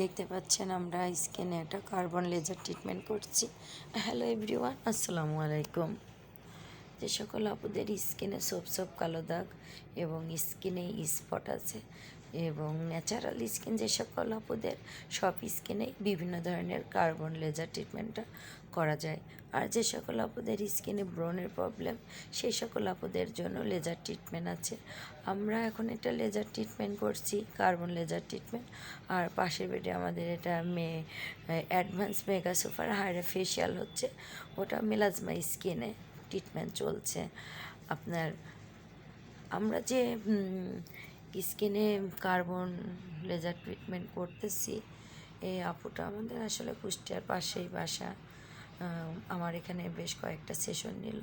দেখতে পাচ্ছেন আমরা স্কিনে একটা কার্বন লেজার ট্রিটমেন্ট করছি। হ্যালো এভরিওয়ান আসসালামু আলাইকুম। যে সকল আপুদের স্কিনে সোপ সোপ কালো দাগ এবং স্কিনে স্পট আছে এবং ন্যাচারাল স্কিন যে সকল আপুদের, সব স্কিনে বিভিন্ন ধরনের কার্বন লেজার ট্রিটমেন্টটা করা যায়। আর যে সকল আপুদের স্কিনে ব্রণের প্রবলেম সেই সকল আপুদের জন্য লেজার ট্রিটমেন্ট আছে। আমরা এখন এটা লেজার ট্রিটমেন্ট করছি কার্বন লেজার ট্রিটমেন্ট আর পাশের বেডে আমাদের এটা মে advance mega super higher facial হচ্ছে। ওটা মেলাজমা স্কিনে ট্রিটমেন্ট চলছে। আপনার, আমরা যে স্কিনে কার্বন লেজার ট্রিটমেন্ট করতেছি। এই আপুটা আমাদের আসলে কুষ্টিয়ার পাশেই বাসা। আমার এখানে বেশ কয়েকটা সেশন নিল।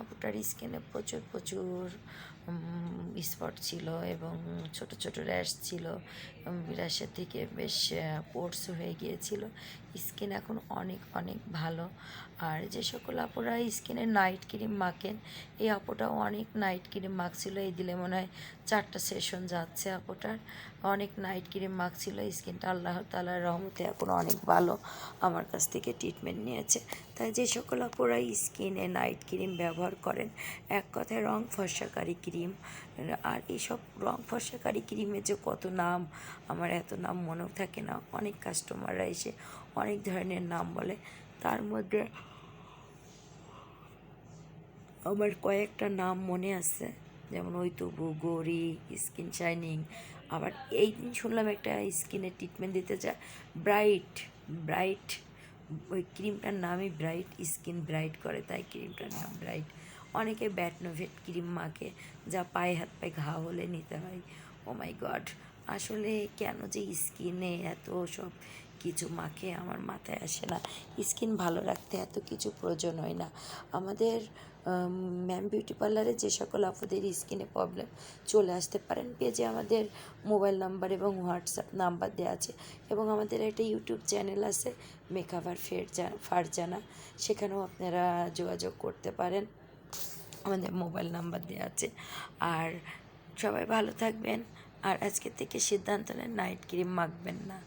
আপুটার স্কিনে প্রচুর প্রচুর স্পট ছিল এবং ছোট ছোট র্যাশ ছিল। এবং র্যাশের থেকে বেশ পোর্স হয়ে গিয়েছিল। স্কিন এখন অনেক অনেক ভালো। আর যে সকল আপুরা স্কিনে নাইট ক্রিম মাখেন, এই আপুটাও অনেক নাইট ক্রিম মাখছিল। এই দিলে মনে হয় চারটা সেশন যাচ্ছে আপুটার। অনেক নাইট ক্রিম মাখছিল। স্কিনটা আল্লাহ তালার রহমতে এখন অনেক ভালো। আমার কাছ থেকে ট্রিটমেন্ট নিয়েছে। তাই যে সকল আপুরা স্কিনে নাইট ক্রিম ব্যবহার করেন, এক কথায় রং ফর্সাকারী ক্রিম। আর এইসব রং ফর্সাকারী ক্রিমের যে কত নাম, আমার এত নাম মনেও থাকে না। অনেক কাস্টমাররা এসে অনেক ধরনের নাম বলে। তার মধ্যে আমার কয়েকটা নাম মনে আছে। যেমন ওই তবু গৌরি, স্কিন শাইনিং। আবার এই দিন শুনলাম একটা স্কিনের ট্রিটমেন্ট দিতে যায়, ব্রাইট ব্রাইট ওই ক্রিমটার নামই ব্রাইট, স্কিন ব্রাইট করে, তাই ক্রিমটার নাম ব্রাইট। অনেকে ব্যাটনোভেট ক্রিম মাকে যা পায়ে হাত পায়ে ঘা হলে নিতে হয়। ও মাই গড আসলে কেন যে স্কিনে এত সব কিছু মাখে আমার মাথায় আসে না। স্কিন ভালো রাখতে এত কিছু প্রয়োজন হয় না। আমাদের ম্যাম বিউটি পার্লারে যে সকল আপুদের স্কিনে প্রবলেম চলে আসতে পারেন। পেজে আমাদের মোবাইল নাম্বার এবং হোয়াটসঅ্যাপ নাম্বার দেওয়া আছে এবং আমাদের একটা ইউটিউব চ্যানেল আছে মেকআভার ফের ফারজানা সেখানেও আপনারা যোগাযোগ করতে পারেন। আমাদের মোবাইল নাম্বার দেওয়া আছে। আর সবাই ভালো থাকবেন। আর আজকে থেকে সিদ্ধান্ত নেন নাইট ক্রিম মাখবেন না।